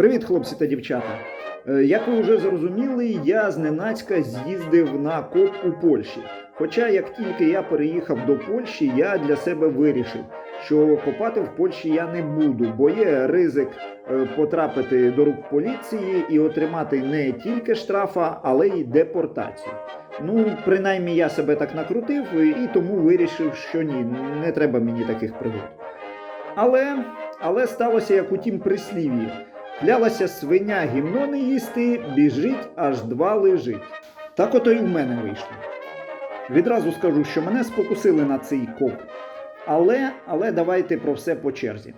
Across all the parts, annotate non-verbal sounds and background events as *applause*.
Привіт, хлопці та дівчата. Е, Як ви вже зрозуміли, я зненацька з'їздив на коп у Польщі. Хоча, як тільки я переїхав до Польщі, я для себе вирішив, що копати в Польщі я не буду, бо є ризик е, потрапити до рук поліції і отримати не тільки штрафа, але й депортацію. Ну, принаймні я себе так накрутив і тому вирішив, що ні, не треба мені таких пригод. Але, але сталося як у тім прислів'ї. Клялася свиня гімно не їсти, біжить, аж два лежить. Так ото й у мене вийшло. Відразу скажу, що мене спокусили на цей коп. Але, але давайте про все по черзі.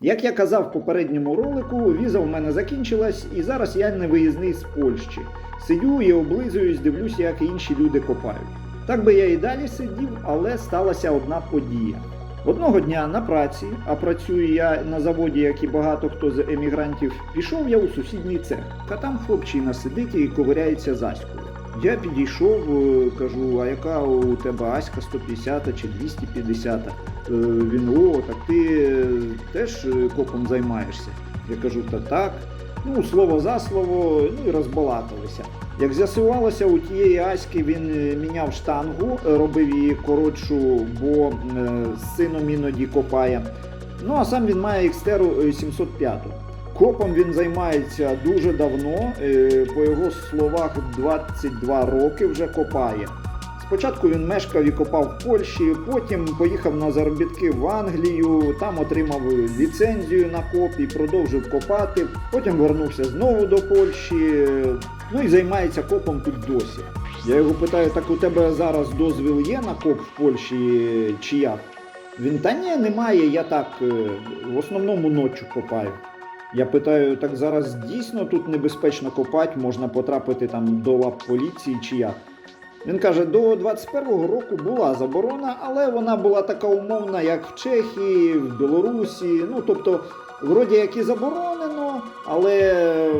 Як я казав в попередньому ролику, віза в мене закінчилась, і зараз я не виїзний з Польщі. Сидю і облизуюсь, дивлюся, як інші люди копають. Так би я і далі сидів, але сталася одна подія. Одного дня на праці, а працюю я на заводі, як і багато хто з емігрантів, пішов я у сусідній цех. А там хлопчина сидить і ковиряється з Аською. Я підійшов, е, кажу, а яка у тебе Аська 150 чи 250? Е, Він о, так ти е, теж копом займаєшся? Я кажу, та так. Ну, слово за слово, ну і розбалакалися. Як з'ясувалося, у тієї Аськи він е, міняв штангу, е, робив її коротшу, бо е, з сином іноді копає. Ну а сам він має Xterу е, 705. Копом він займається дуже давно, по його словах, 22 роки вже копає. Спочатку він мешкав і копав в Польщі, потім поїхав на заробітки в Англію, там отримав ліцензію на коп і продовжив копати. Потім вернувся знову до Польщі. Ну і займається копом тут досі. Я його питаю: так у тебе зараз дозвіл є на коп в Польщі чи як? Він та ні, немає, я так е, в основному ночі копаю. Я питаю, так зараз дійсно тут небезпечно копати, можна потрапити там до лап поліції чи як? Він каже, до 21-го року була заборона, але вона була така умовна, як в Чехії, в Білорусі. Ну тобто, вроді як і заборонено, але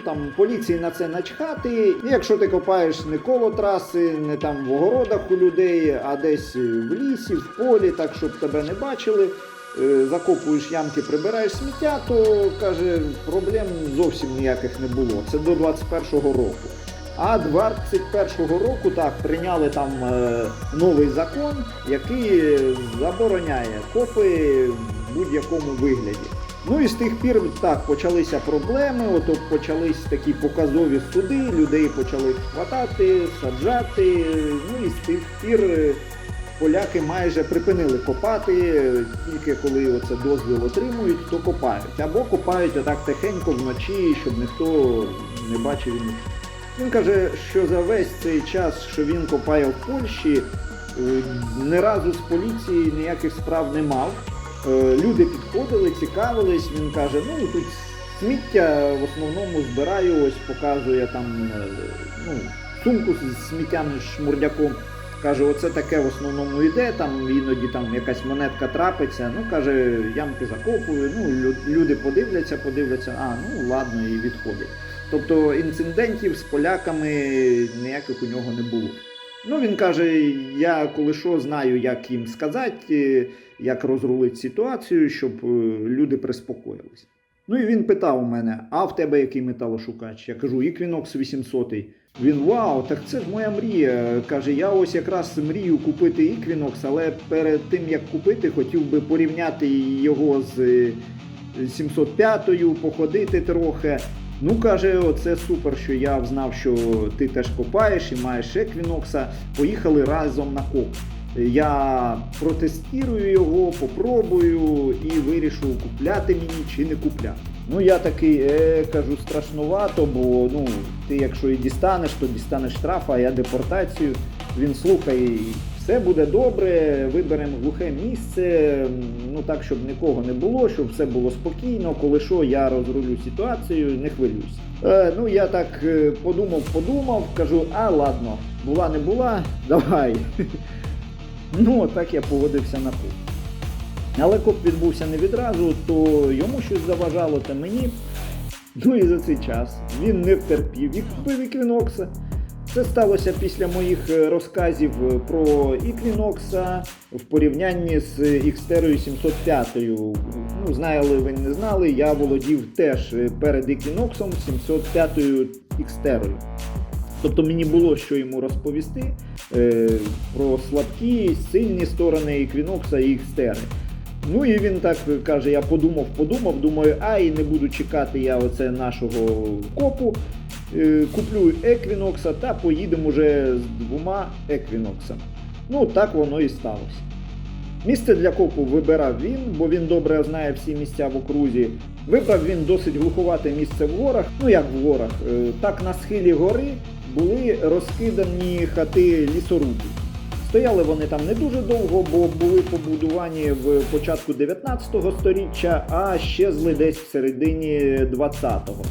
там поліції на це начхати. Якщо ти копаєш не коло траси, не там в огородах у людей, а десь в лісі, в полі, так щоб тебе не бачили. е, Закопуєш ямки, прибираєш сміття, то каже, проблем зовсім ніяких не було. Це до 21-го року. А 21-го року так прийняли там е, новий закон, який забороняє копи в будь-якому вигляді. Ну і з тих пір так почалися проблеми. Ото почались такі показові суди, людей почали хватати, саджати. Ну і з тих пір е, поляки майже припинили копати. Тільки коли оце дозвіл отримують, то копають. Або копають отак тихенько вночі, щоб ніхто не бачив чув. Він каже, що за весь цей час, що він копає в Польщі, е, ні разу з поліції ніяких справ не мав. Е, Люди підходили, цікавились. Він каже, ну тут сміття в основному збираю, ось показує там е, ну, сумку з сміттям шмурдяком. Каже, оце таке в основному йде, там іноді там якась монетка трапиться. Ну каже, ямки закопую. Ну люди подивляться, подивляться, а ну ладно, і відходить. Тобто інцидентів з поляками ніяких у нього не було. Ну він каже: я коли що знаю, як їм сказати, як розрулити ситуацію, щоб е, люди приспокоїлись. Ну і він питав у мене: а в тебе який металошукач? Я кажу, Equinox 800. Він вау, так це ж моя мрія. Каже, я ось якраз мрію купити Equinox, але перед тим як купити, хотів би порівняти його з е, 705-ю, походити трохи. Ну, каже, оце супер, що я знав, що ти теж копаєш і маєш еквінокса. Поїхали разом на коп. Я протестую його, попробую і вирішу, купляти мені чи не купляти. Ну я такий е, кажу, страшнувато, бо ну ти якщо і дістанеш, то дістанеш штраф, а я депортацію. Він слухай, все буде добре, виберемо глухе місце, ну так, щоб нікого не було, щоб все було спокійно. Коли що, я розрулю ситуацію, не хвилюйся. Е, ну я так е, подумав, подумав, кажу, а ладно, була не була, давай. *laughs* Ну, так я погодився на коп. Але коп відбувся не відразу, то йому щось заважало, та мені. Ну і за цей час він не втерпів і купив Еквінокса. Це сталося після моїх е, розказів е, про Equinox в порівнянні з Xterra 705. Ну, знали ви не знали, я володів теж е, перед Equinox 705 Xterra. Тобто мені було що йому розповісти е, про слабкі, сильні сторони Equinox і Xterra. Ну і він так каже: я подумав, подумав, думаю, ай, не буду чекати я оце нашого копу. Е, Куплю Еквінокса та поїдемо уже з двома Еквіноксами. Ну, так воно і сталося. Місце для копу вибирав він, бо він добре знає всі місця в окрузі. Вибрав він досить глуховате місце в горах. Ну як в горах, е, так на схилі гори були розкидані хати лісорубів. Стояли вони там не дуже довго, бо були побудовані в початку 19 століття, а щезли десь в середині 20-го.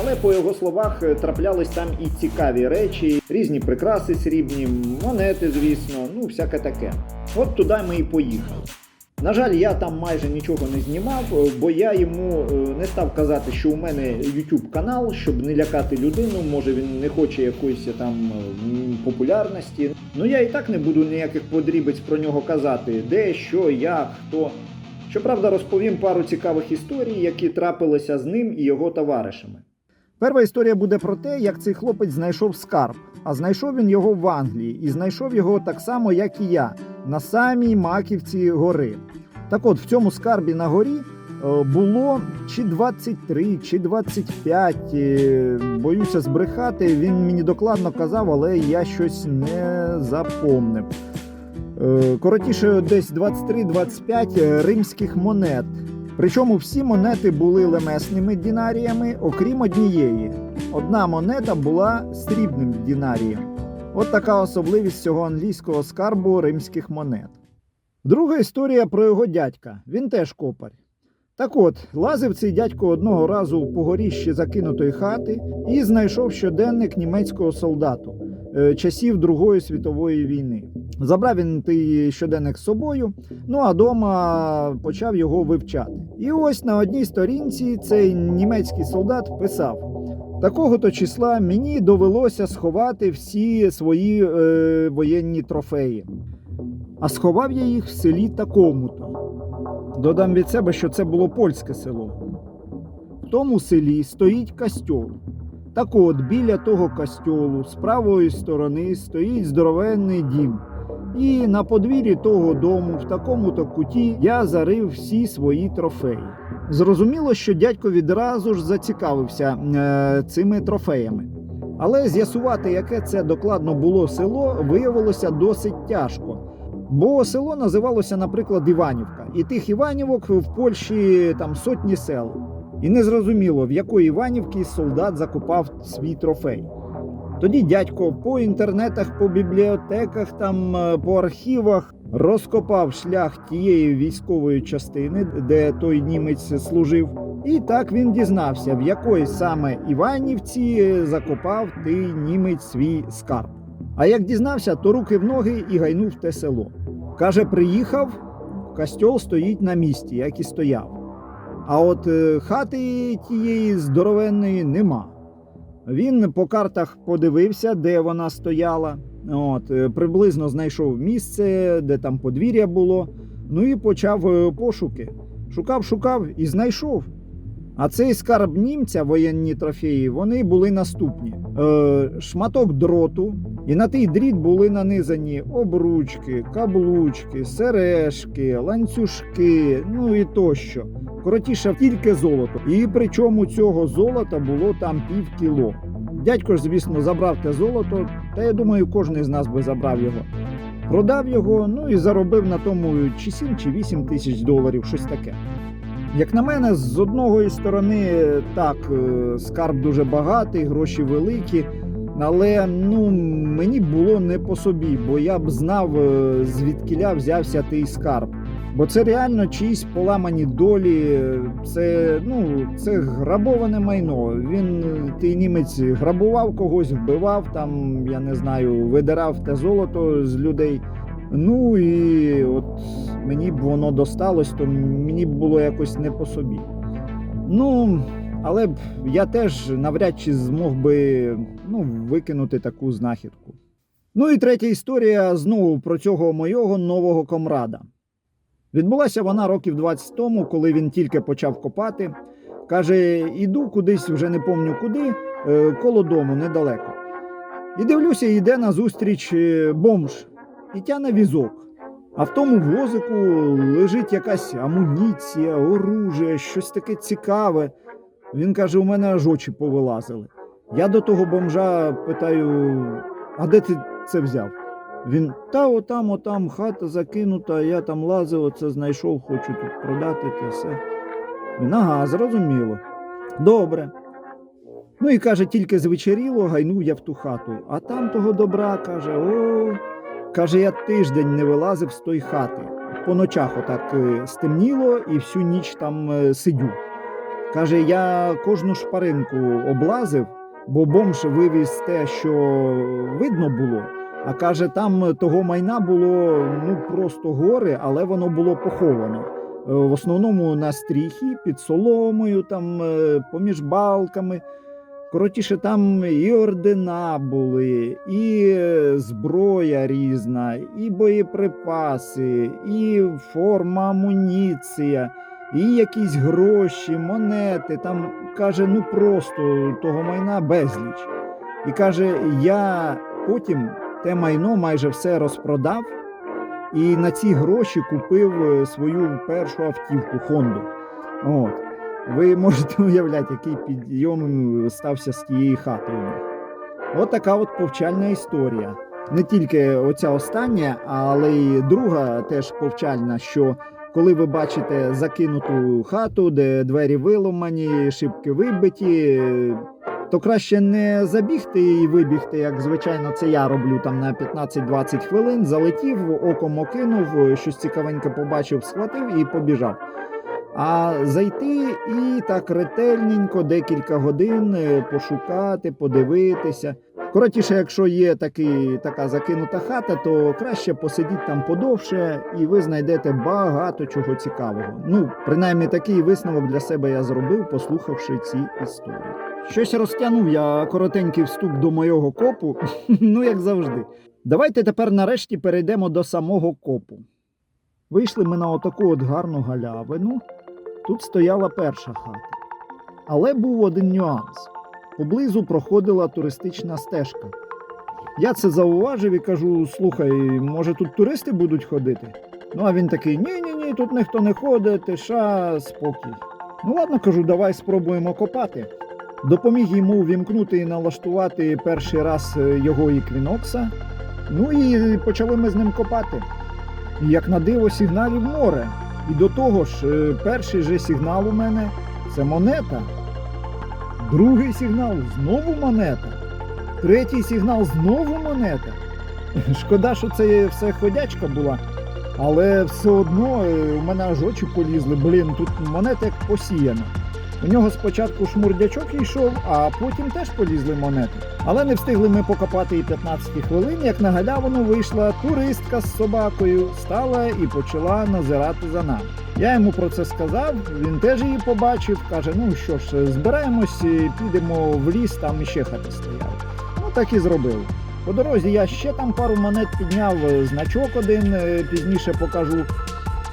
Але по його словах траплялись там і цікаві речі, різні прикраси срібні, монети, звісно, ну всяке таке. От туди ми і поїхали. На жаль, я там майже нічого не знімав, е, бо я йому е, не став казати, що у мене YouTube канал, щоб не лякати людину. Може він не хоче якоїсь там е, популярності. Ну я і так не буду ніяких подрібиць про нього казати, де, що, як, хто. Щоправда, розповім пару цікавих історій, які трапилися з ним і його товаришами. Перша історія буде про те, як цей хлопець знайшов скарб. А знайшов він його в Англії і знайшов його так само, як і я, на самій маківці гори. Так от, в цьому скарбі на горі е, було чи 23, чи 25. е, Боюся збрехати. Він мені докладно казав, але я щось не запомнив. Е, Коротіше, десь 23-25 римських монет. Причому всі монети були лемесними дінаріями, окрім однієї. Одна монета була срібним дінарієм. От така особливість цього англійського скарбу римських монет. Друга історія про його дядька. Він теж копар. Так от, лазив цей дядько одного разу по горіщі закинутої хати і знайшов щоденник німецького солдату е, часів Другої світової війни. Забрав він той щоденник з собою, ну а дома почав його вивчати. І ось на одній сторінці цей німецький солдат писав: такого-то числа мені довелося сховати всі свої е, воєнні трофеї. А сховав я їх в селі такому-то. Додам від себе, що це було польське село. В тому селі стоїть костьол. Так от, біля того костьолу, з правої сторони, стоїть здоровенний дім. І на подвір'ї того дому, в такому-то куті, я зарив всі свої трофеї. Зрозуміло, що дядько відразу ж зацікавився е, цими трофеями. Але з'ясувати, яке це докладно було село, виявилося досить тяжко. Бо село називалося, наприклад, Іванівка, і тих Іванівок в Польщі там сотні сел. І не зрозуміло, в якої Іванівки солдат закопав свій трофей. Тоді дядько по інтернетах, по бібліотеках, там е, по архівах розкопав шлях тієї військової частини, де той німець служив. І так він дізнався, в якої саме Іванівці закопав той німець свій скарб. А як дізнався, то руки в ноги і гайнув те село. Каже, приїхав, костьол стоїть на місці, як і стояв. А от е, хати тієї здоровенної нема. Він по картах подивився, де вона стояла. От, е, приблизно знайшов місце, де там подвір'я було. Ну і почав е, пошуки. Шукав, шукав і знайшов. А цей скарб німця, воєнні трофеї, вони були наступні: е, шматок дроту, і на той дріт були нанизані обручки, каблучки, сережки, ланцюжки, ну і тощо. Коротіше, тільки золото. І причому цього золота було там пів кіло. Дядько ж, звісно, забрав те золото, та я думаю, кожен з нас би забрав його. Продав його, ну і заробив на тому чи 7, чи 8 тисяч доларів, щось таке. Як на мене, з одної сторони, так, е, скарб дуже багатий, гроші великі. Але ну, мені було не по собі, бо я б знав, е, звідкиля взявся той скарб. Бо це реально чиїсь поламані долі, це, ну, це грабоване майно. Він, той німець, грабував когось, вбивав, там, я не знаю, видирав те золото з людей. Ну і от мені б воно досталось, то мені б було якось не по собі. Ну, Але б я теж навряд чи змог би ну, викинути таку знахідку. Ну і третя історія знову про цього мого нового комрада. Відбулася вона років 20 тому, коли він тільки почав копати. Каже: іду кудись, вже не помню куди, е, коло дому недалеко. І дивлюся, йде назустріч е, бомж і тяне візок. А в тому возику лежить якась амуніція, оружие, щось таке цікаве. Він каже: у мене аж очі повилазили. Я до того бомжа питаю: а де ти це взяв? Він та отам, отам, хата закинута, я там лазив, оце знайшов, хочу тут продати те все. Він, ага, зрозуміло. Добре. Ну і каже, тільки звечеріло, гайнув я в ту хату. А там того добра каже: о, каже, я тиждень не вилазив з тої хати. По ночах отак е, стемніло і всю ніч там е, сидю. Каже, я кожну шпаринку облазив, бо бомж вивіз те, що видно було. А каже, там того майна було ну просто гори, але воно було поховано. Е, В основному на стріхі, під соломою, там е, поміж балками. Коротіше, там і ордена були, і е, зброя різна, і боєприпаси, і форма амуніція, і якісь гроші, монети. Там каже, ну просто того майна безліч. І каже, я потім те майно майже все розпродав і на ці гроші купив е, свою першу автівку Хонду. От. Ви можете *laughs* уявляти, який підйом стався з тієї хати у. От така от повчальна історія. Не тільки оця остання, але й друга теж повчальна, що коли ви бачите закинуту хату, де двері виломані, шибки вибиті, то краще не забігти і вибігти, як звичайно це я роблю там на 15-20 хвилин. Залетів, оком окинув, щось цікавеньке побачив, схватив і побіжав. А зайти і так ретельненько декілька годин е, пошукати, подивитися. Коротіше, якщо є такий, така закинута хата, то краще посидіть там подовше, і ви знайдете багато чого цікавого. Ну, принаймні, такий висновок для себе я зробив, послухавши ці історії. Щось розтягнув я коротенький вступ до моєго копу, *laughs* ну як завжди. Давайте тепер нарешті перейдемо до самого копу. Вийшли ми на отаку от гарну галявину. Тут стояла перша хата. Але був один нюанс. Поблизу проходила туристична стежка. Я це зауважив і кажу: слухай, може тут туристи будуть ходити? Ну а він такий: ні, ні, ні, тут ніхто не ходить, тиша, спокій. Ну ладно, кажу, давай спробуємо копати. Допоміг йому вімкнути і налаштувати перший раз е, його іквінокса. Ну і почали ми з ним копати. І як на диво сигналів море. І до того ж, е, перший же сигнал у мене це монета. Другий сигнал знову монета. Третій сигнал знову монета. *laughs* Шкода, що це все ходячка була. Але все одно е, у мене аж очі полізли. Блін, тут монета як посіяна. У нього спочатку шмурдячок йшов, а потім теж полізли монети. Але не встигли ми покопати і 15 хвилин, як на галявину вийшла туристка з собакою, стала і почала назирати за нами. Я йому про це сказав, він теж її побачив, каже: ну що ж, збираємось, підемо в ліс, там іще хати стояли. Ну так і зробили. По дорозі я ще там пару монет підняв, е, значок один е, пізніше покажу.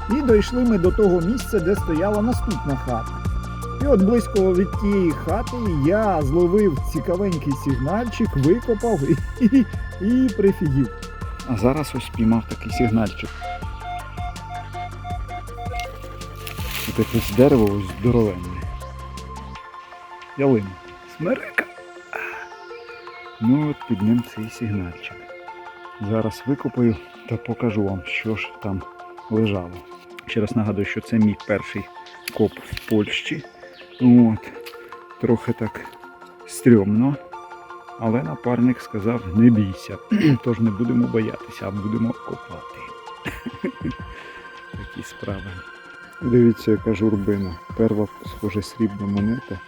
І дійшли ми до того місця, де стояла наступна хата. І от близько від тієї хати я зловив цікавенький сигнальчик, викопав і, і, і прифігів. А зараз ось піймав такий сигнальчик. Ось якесь дерево ось здоровенне. Ялина. Смерека. Ну от під ним цей сигнальчик. Зараз викопаю та покажу вам, що ж там лежало. Ще раз нагадую, що це мій перший коп в Польщі. От. Трохи так стрьомно. Але напарник сказав, не бійся. *clears throat* Тож не будемо боятися, а будемо копати. *laughs* Такі справи. Дивіться, яка журбина. Перва, схоже, срібна монета.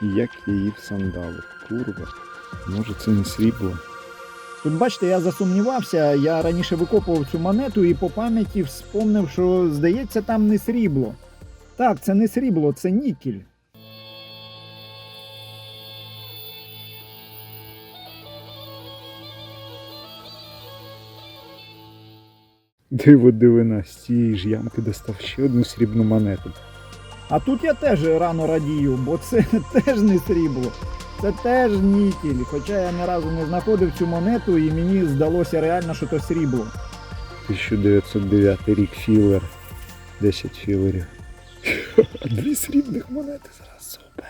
Як її всандали. Курва. Може це не срібло. Тут бачите, я засумнівався. Я раніше викопував цю монету і по пам'яті вспомнив, що здається, там не срібло. Так, це не срібло, це нікель. Диво дивина, з цієї ж ямки достав ще одну срібну монету. А тут я теж рано радію, бо це *laughs* теж не срібло. Це теж нікель. Хоча я ні разу не знаходив цю монету і мені здалося реально, що то срібло. 1909 рік філер. 10 філерів. Дві срібних монети зараз супер.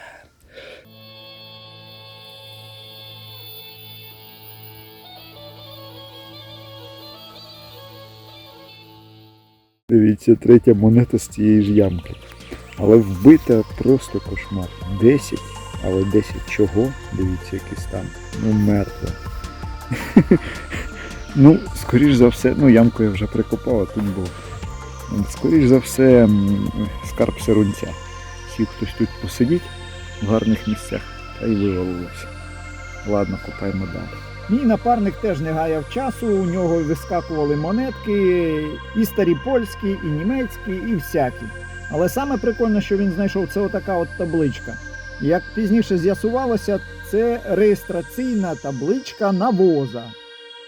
Дивіться, третя монета з цієї ж ямки. Але вбита просто кошмар. 10, але 10 чого? Дивіться, який стан. Ну, мертва. *laughs* ну, скоріш за все, ну ямку я вже прикопав, а тут був. Скоріш за все, скарб сирунця. Сів хтось тут посидіть в гарних місцях, та й вивалилося. Ладно, копаємо далі. Мій напарник теж не гаяв часу, у нього вискакували монетки, і старі польські, і німецькі, і всякі. Але саме прикольне, що він знайшов, це отака от табличка. Як пізніше з'ясувалося, це реєстраційна табличка навоза.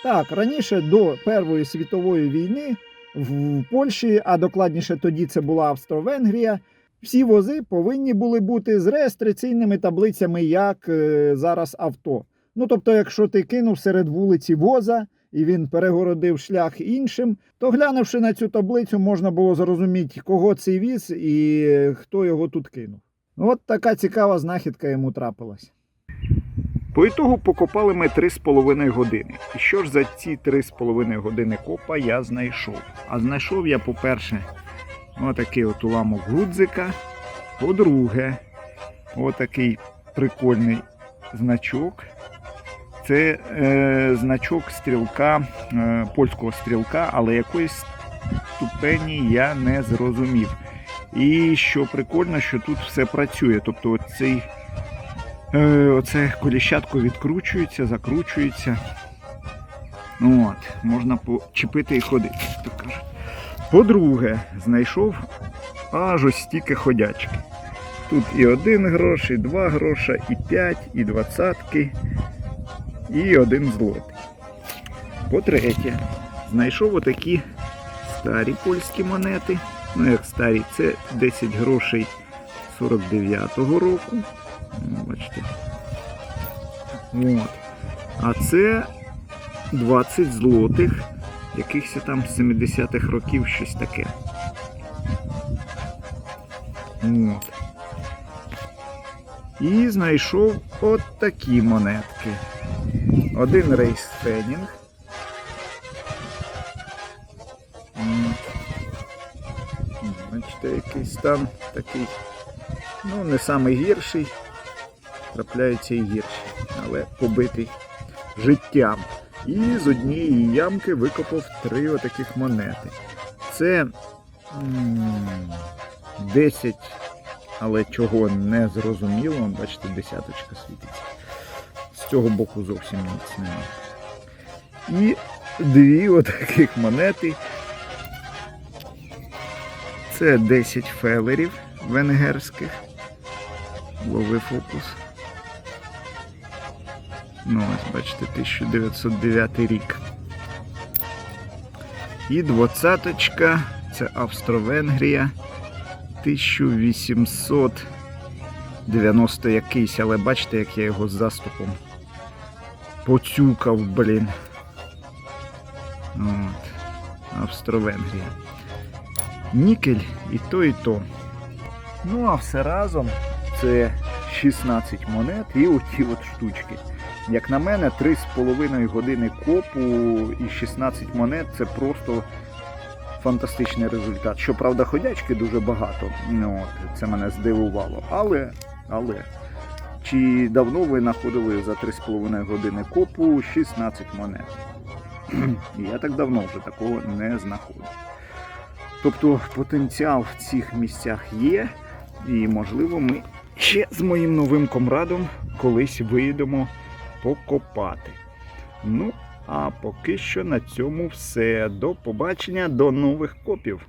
Так, раніше до Першої світової війни в Польщі, а докладніше тоді це була Австро-Венгрія, всі вози повинні були бути з реєстраційними таблицями, як е, зараз авто. Ну тобто, якщо ти кинув серед вулиці воза і він перегородив шлях іншим, то глянувши на цю таблицю, можна було зрозуміти, кого цей віз і хто його тут кинув. От така цікава знахідка йому трапилась. По ітогу покопали ми 3,5 години. І що ж за ці 3,5 години копа я знайшов? А знайшов я, по-перше, отакий от уламок гудзика. По-друге, отакий прикольний значок. Це е, значок стрілка, е, польського стрілка, але якоїсь ступені я не зрозумів. І що прикольно, що тут все працює. Тобто оцей, е, оце коліщатко відкручується, закручується. От, можна почепити і ходити. По-друге, знайшов аж ось стільки ходячки. Тут і один грош, і два гроша, і п'ять, і двадцятки і один злотий. По-третє, знайшов отакі старі польські монети. Ну, як старі, це 10 грошей 49-го року. Ну, Бачите. От. А це 20 злотих, якихось там 70-х років щось таке. От. І знайшов от такі монетки. Один рейс тренінг. М. Бачите, якийсь стан такий. Ну, не самий гірший. Трапляються і гірші, але побитий життям. І з однієї ямки викопав три отаких монети. Це 10, але чого не зрозуміло. Бачите, десяточка світиться. Цього боку зовсім ніц немає. І дві отаких монети. Це 10 фелерів венгерських. Лови фокус. Ну, ось, бачите, 1909 рік. І двадцяточка, це Австро-Венгрія. 1890 якийсь, але бачите, як я його з заступом поцюкав, блін. От. Австро-Венгрія. Нікель і то, і то. Ну, а все разом це 16 монет і оті от штучки. Як на мене, 3,5 години копу і 16 монет це просто фантастичний результат. Щоправда, ходячки дуже багато. Ну, от, це мене здивувало. Але, але, чи давно ви знаходили за 3,5 години копу 16 монет? *clears throat* Я так давно вже такого не знаходив. Тобто потенціал в цих місцях є, і можливо ми ще з моїм новим комрадом колись виїдемо покопати. Ну, а поки що на цьому все. До побачення, до нових копів.